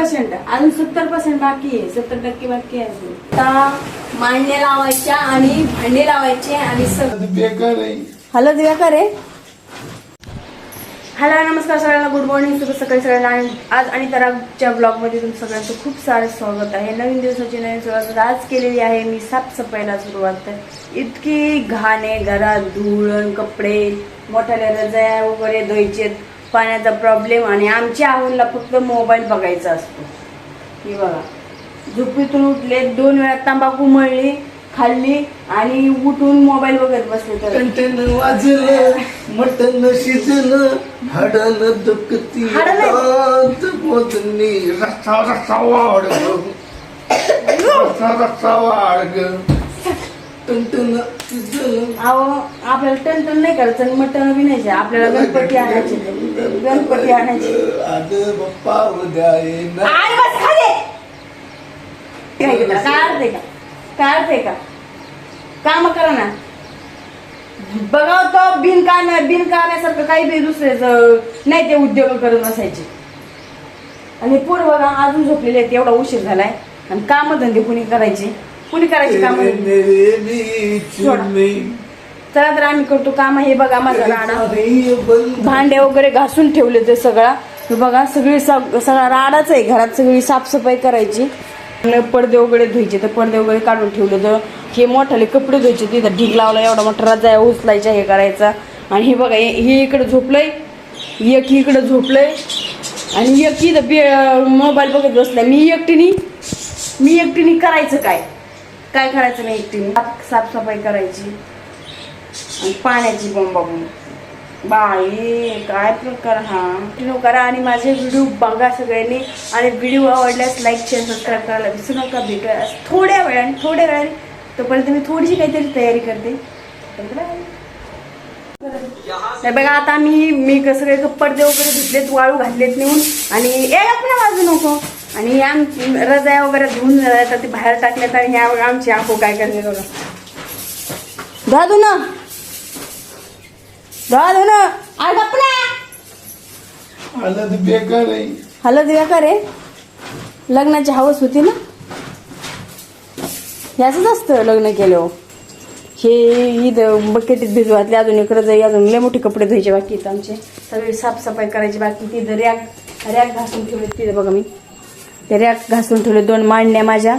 Percent अजून सत्तर percent बाकी आहे. सत्तर टक्के बाकी आहे अजून. आता मांडणे लावायच्या आणि भांडे लावायचे आणि सग बेकार आहे हॅलो दिव्या का रे हॅलो नमस्कार सगळ्यांना. गुड मॉर्निंग शुभ सकाळी सगळ्यांना. आणि आज आणि तराच्या ब्लॉगमध्ये तुमचं सगळ्यांचं खूप सारं स्वागत आहे. नवीन दिवसाची नवीन सुरुवात आज केलेली आहे. मी साफसफाईला सुरुवात तर इतकी घाण आहे घरात धूळ कपडे मोठ्याल्या रजाया वगैरे धुवायचे पाण्याचा प्रॉब्लेम आणि आमच्या आवडला फक्त मोबाईल बघायचा असतो. हे बघा. झोपेतून उठले दोन वेळा तंबाखू मळली खाल्ली आणि उठून मोबाईल बघत बसले तर. कंटन वाजलं मटन शिजलं हाडानं दुखती हाडानं? दात रस्सा रस्सा वाढ रस्सा रस्सा वाढ टनटन अहो आपल्याला टणटण नाही करायचं आणि मटण जायचं. आपल्याला गणपती आणायचे. गणपती आणायचे. आई बस खाली. काय अर्थ आहे का? काय अर्थ आहे का? काम करा ना. बघा तो बिनकाम बिनकामासारखं काही बी दुसरे नाही ते उद्योग करत बसायचे. आणि पूर्व अजून झोपलेले आहेत एवढा उशीर झालाय. आणि काम धंदे कुणी करायचे? कुणी करायचे काम चला तर आम्ही करतो काम. हे बघा माझा राडा. भांडे वगैरे घासून ठेवले ते सगळा. हे बघा सगळी सगळा राडाच आहे घरात. सगळी साफसफाई करायची. पडदे वगैरे धुवायचे तर पडदे वगैरे काढून ठेवले तर हे मोठाले कपडे धुवायचे. तिथं ढीग लावला एवढा मोठा रजा उचलायचा हे करायचा. आणि हे बघा हे हे इकडे झोपलंय. एक इकडे झोपलंय. आणि एक इथं बे मोबाईल बघत बसलाय. मी एकटीने मी एकटीने करायचं काय? काय करायचं नाही एकटीने साफसफाई करायची. आणि पाण्याची बोंबाबोंब बाई काय प्रकार हा? कंटिन्यू करा आणि माझे व्हिडिओ बघा सगळ्यांनी. आणि व्हिडिओ आवडल्यास लाईक शेअर सबस्क्राईब करायला विसरू नका. भेटूया थोड्या वेळाने थोड्या वेळाने. तोपर्यंत मी थोडीशी काहीतरी तयारी करते. नाही बघा आता मी मी कसं काही कप्पडदे वगैरे धुतलेत वाळू घातलेत नेऊन. आणि ए आपण वाजू नको. आणि आम रजाया वगैरे धुवून आता ते बाहेर टाकल्यात आणि ह्या आमची आंखो काय करते बघा. दादू ना दादू ना आ गपना तर बेकार आहे. हॅलो दिव्या का रे लग्नाची हवस होती ना? याच असतं लग्न केलं हे ईद बकेटीत भिजवातले अजून एक रजाई अजून लय मोठे कपडे धुवायचे बाकी आहेत आमचे. सगळी साफसफाई करायची बाकी तिथं रॅक रॅक घासून ठेवले तिथं बघा मी. ते रॅक घासून ठेवले दोन मांडण्या माझ्या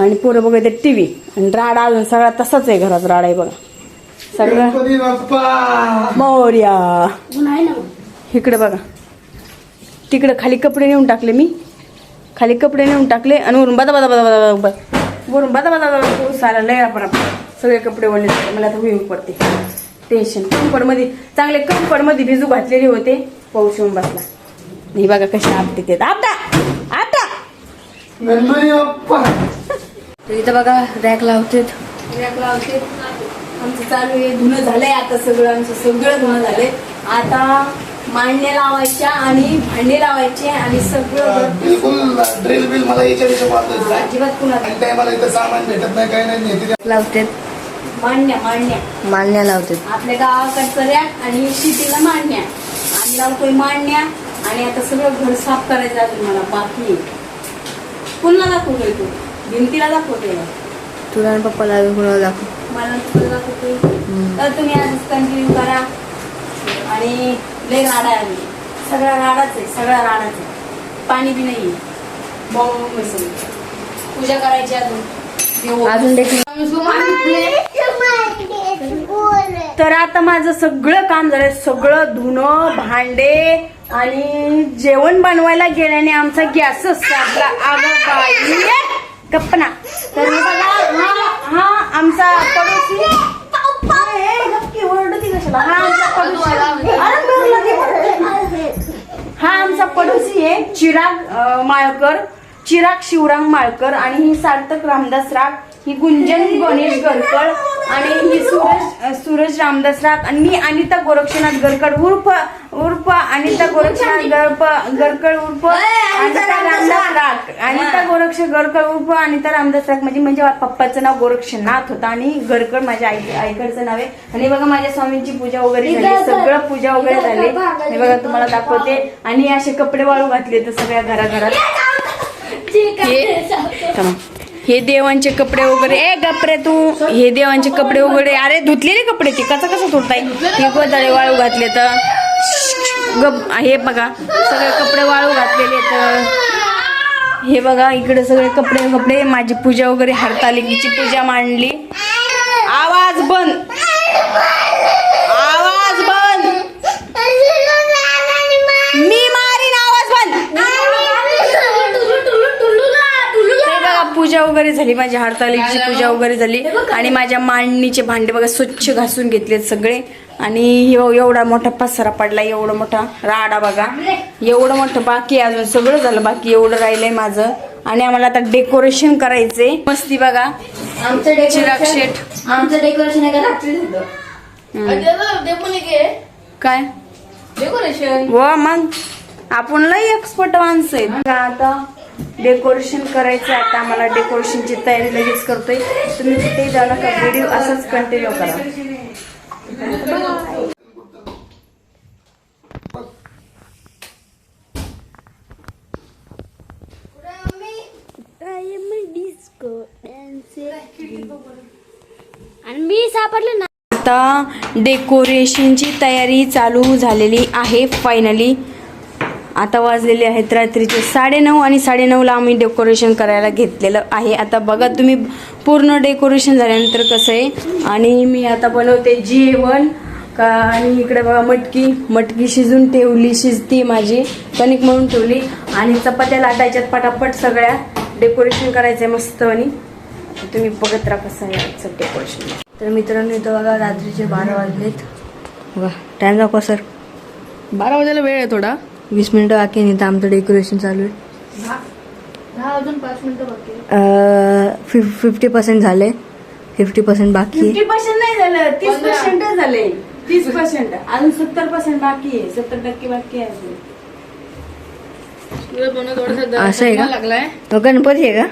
आणि पोरं बघा ते टी व्ही आणि राडा अजून सगळा तसाच आहे घरात राडा आहे बघा. सगळं मोर्या. इकडे बघा. तिकडे खाली कपडे नेऊन टाकले मी. खाली कपडे नेऊन टाकले आणि वरून बदा बदा बदा बदा बदा वरून बदा बदा बदा पाऊस आला लय आपण सगळे कपडे ओढले मला आता होईल पडते टेन्शन कंपडमध्ये चांगले कंपडमध्ये भिजू घातलेले होते. पाऊस येऊन बसला. ही बघा कशी आपटे ते आपटा! गणपती बाप्पा तर इथं बघा रॅक लावते रॅक लावते. आमचं चालू आहे धुणं झालंय आता सगळं आमचं सगळं धुणं झालंय. आता मांडणे लावायच्या आणि भांडे लावायचे आणि सगळं घर- बिलकुल ड्रिल बिल मला याच्या विषय अजिबात कुणाला आणि काय मला इथं सामान भेटत नाही काही नाही नेते लावते मांडण्या मांडण्या. मान्य लावते आपल्या गावाकडचं रॅक आणि शिटीला मांडण्या. आम्ही लावतोय मांडण्या आणि आता सगळं घर साफ करायचं अजून मला बाकी पुन्हा दाखवतोय तू. भिंतीला दाखवतोय का? तुला आणि पप्पाला कुणाला दाखव. मला तुला दाखवतोय तर तुम्ही आजच कंटिन्यू करा. आणि लय राडा आहे सगळा राडाच आहे सगळा राडाच आहे. पाणी बी नाही बॉम्ब पूजा करायची अजून. अजून देखील. तर आता माझं सगळं काम झालंय. सगळं धुणं भांडे आणि जेवण बनवायला गेल्याने आमचा गॅसच संपला गप्पना तर बघा हा हा आमचा पडोसी हा आमचा पडोसी हा आमचा पडोसी आहे चिराग माळकर. चिराग शिवराम माळकर आणि ही सार्थक रामदास राग ही गुंजन गणेश गरकळ आणि ही सूरज सूरज रामदास राग आणि मी अनिता गोरक्षनाथ गरकड उर्फ उर्फ अनिता गोरक्षनाथ गरप गरकड उर्फ अनिता रामदास राग. अनिता गोरक्ष गरकड उर्फ अनिता रामदास राग म्हणजे म्हणजे पप्पाचं नाव गोरक्षनाथ होतं आणि गरकड माझ्या आई आईकडचं नाव आहे. आणि बघा माझ्या स्वामींची पूजा वगैरे झाली. सगळं पूजा वगैरे झाली. हे बघा तुम्हाला दाखवते. आणि असे कपडे वाळू घातले तर सगळ्या घराघरात. हे देवांचे कपडे वगैरे ए गपरे तू. हे देवांचे कपडे वगैरे अरे धुतलेले कपडे ते. कसं कसं धुताय? हे गोदळे वाळू घातले तर. गप हे बघा सगळे कपडे वाळू घातलेले तर हे बघा इकडे सगळे कपडे कपडे. माझी पूजा वगैरे हरतालिकेची पूजा मांडली. आवाज बंद आवाज बंद मी मारीन आवाज बंद हे बघा पूजा वगैरे झाली माझी हरतालिकेची पूजा वगैरे झाली. आणि माझ्या मांडणीचे भांडे बघा स्वच्छ घासून घेतलेत सगळे. आणि एव- एवढा मोठा पसारा पडला एवढा मोठा राडा बघा. एवढं मोठं बाकी अजून सगळं झालं बाकी एवढं राहिलंय माझं. आणि आम्हाला आता डेकोरेशन करायचंय. मस्ती बघा. आमचं चिराग शेठ. आमचं डेकोरेशन रात्री झालं काय? डेकोरेशन व मग. आपण लय एक्सपर्ट माणसं आहेत. आता. डेकोरेशन करायचं आता आम्हाला डेकोरेशनची तयारी लगेच करतोय. तुम्ही कुठेही जाऊ नका. व्हिडिओ असंच कंटिन्यू करा. आता डेकोरेशनची तयारी चालू झालेली आहे फायनली आता वाजलेले आहेत रात्रीचे साडेनऊ आणि साडेनऊला आम्ही डेकोरेशन करायला घेतलेलं आहे. आता बघा तुम्ही पूर्ण डेकोरेशन झाल्यानंतर कसं आहे. आणि मी आता बनवते जेवण. का आणि इकडे बघा मटकी. मटकी शिजून ठेवली शिजती माझी. कणिक म्हणून ठेवली. आणि चपात्या लाटायच्यात पटापट सगळ्या. डेकोरेशन करायचंय मस्त आणि तुम्ही बघत राहा कसं आहे आजचं डेकोरेशन तर मित्रांनो इथं बघा रात्रीचे बारा वाजलेत. बघा टाइम दाखवा सर बारा वाजायला वेळ आहे थोडा. वीस मिनिटं बाकी आहे इथं आमचं डेकोरेशन चालू आहे. दहा अजून पाच मिनिटं बाकी आहे. फिफ फिफ्टी पर्सेंट झाले. फिफ्टी पर्सेंट बाकी आहे. फिफ्टी पर्सेंट नाही झालं तीस पर्सेंट झाले. तीस पर्सेंट अजून सत्तर पर्सेंट बाकी आहे सत्तर टक्के बाकी आहे असं आहे का? तो गणपती आहे का?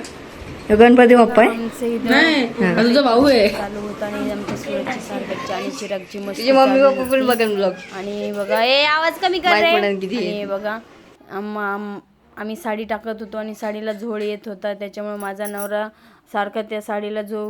गणपती बाप्पा आहे? नाही हा. तुझा भाऊ आहे. चालू होतं आणि आमच्या सुरतची आणि चिरागची मस्त तुझे मम्मी पप्पा पण बघन ब्लॉग आणि बघा ए आवाज कमी कर किती? आहे. आणि बघा आम- आम- आम्ही साडी टाकत होतो आणि साडीला झोळ येत होता त्याच्यामुळे माझा नवरा सारखं त्या साडीला जो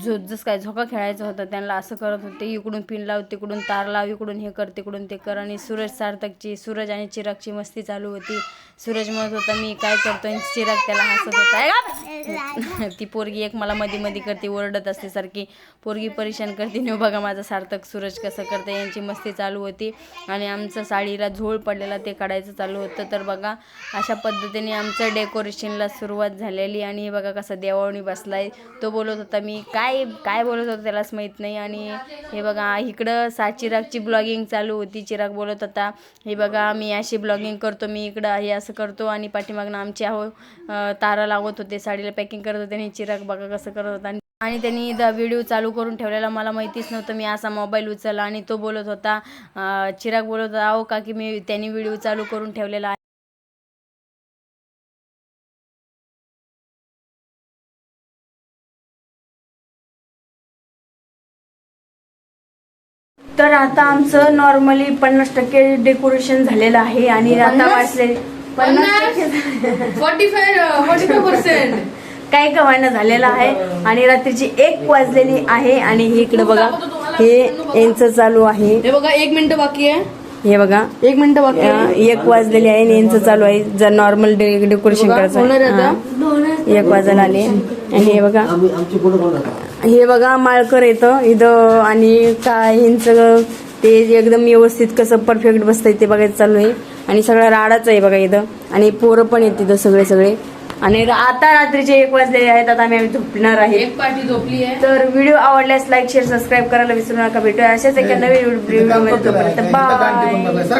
जो जस काय झोका खेळायचा होता त्यांना असं करत होते इकडून पिन लाव तिकडून तार लाव इकडून हे कर तिकडून ते कर. आणि सूरज सार्थकची सूरज आणि चिरागची मस्ती चालू होती. सूरज म्हणत होता मी काय करतो? आणि चिराग त्याला हसत होता. ती पोरगी एक मला मध्ये मध्ये करते ओरडत असते सारखी. पोरगी परेशान करते न बघा माझा सार्थक सूरज कसं करते यांची मस्ती चालू होती. आणि आमचं साडीला झोळ पडलेला ते काढायचं चालू होतं. तर बघा अशा पद्धतीने आमचं डेकोरेशनला सुरुवात झालेली. आणि हे बघा कसा देवावणी बसलाय. तो बोलत होता मी काय काय बोलत होता त्यालाच माहीत नाही. आणि हे बघा इकडं सा चिरागची ब्लॉगिंग चालू होती. चिराग बोलत होता हे बघा मी अशी ब्लॉगिंग करतो मी इकडं हे असं करतो आणि पाठीमागनं आमचे अहो तारा लावत होते साडीला पॅकिंग करत होते आणि चिराग बघा कसं करत होता. आणि त्यांनी द व्हिडिओ चालू करून ठेवलेला मला माहितीच नव्हतं मी असा मोबाईल उचलला. आणि तो बोलत होता चिराग बोलत होता अहो का की मी त्यांनी व्हिडिओ चालू करून ठेवलेला आहे. तर आता आमचं नॉर्मली पन्नास टक्के डेकोरेशन झालेलं आहे आणि आता वाचले पन्नास forty five forty five percent काय कवायनं झालेलं आहे आणि रात्रीची एक वाजलेली आहे आणि हे इकडे बघा हे यांचं चालू आहे. हे बघा एक मिनिट बाकी आहे. हे बघा एक मिनिट बाकी एक वाजलेली आहे आणि यांचं चालू आहे जर नॉर्मल डेकोरेशन करायचं. हा. एक वाजायला आले आणि हे बघा हे बघा माळकर येतं इथं आणि काय ह्यांचं ते एकदम व्यवस्थित कसं परफेक्ट बसतंय ते बघायचं चालू आहे आणि सगळं राडाच आहे बघा इथं आणि पोरं पण आहेत तिथं सगळे सगळे आणि आता रात्रीचे एक वाजलेले आहेत आता आम्ही आम्ही झोपणार आहे एक पार्टी झोपली आहे तर व्हिडिओ आवडल्यास लाईक शेअर सबस्क्राईब करायला विसरू नका भेटूया अशाच एका नवीन व्हिडिओ बाय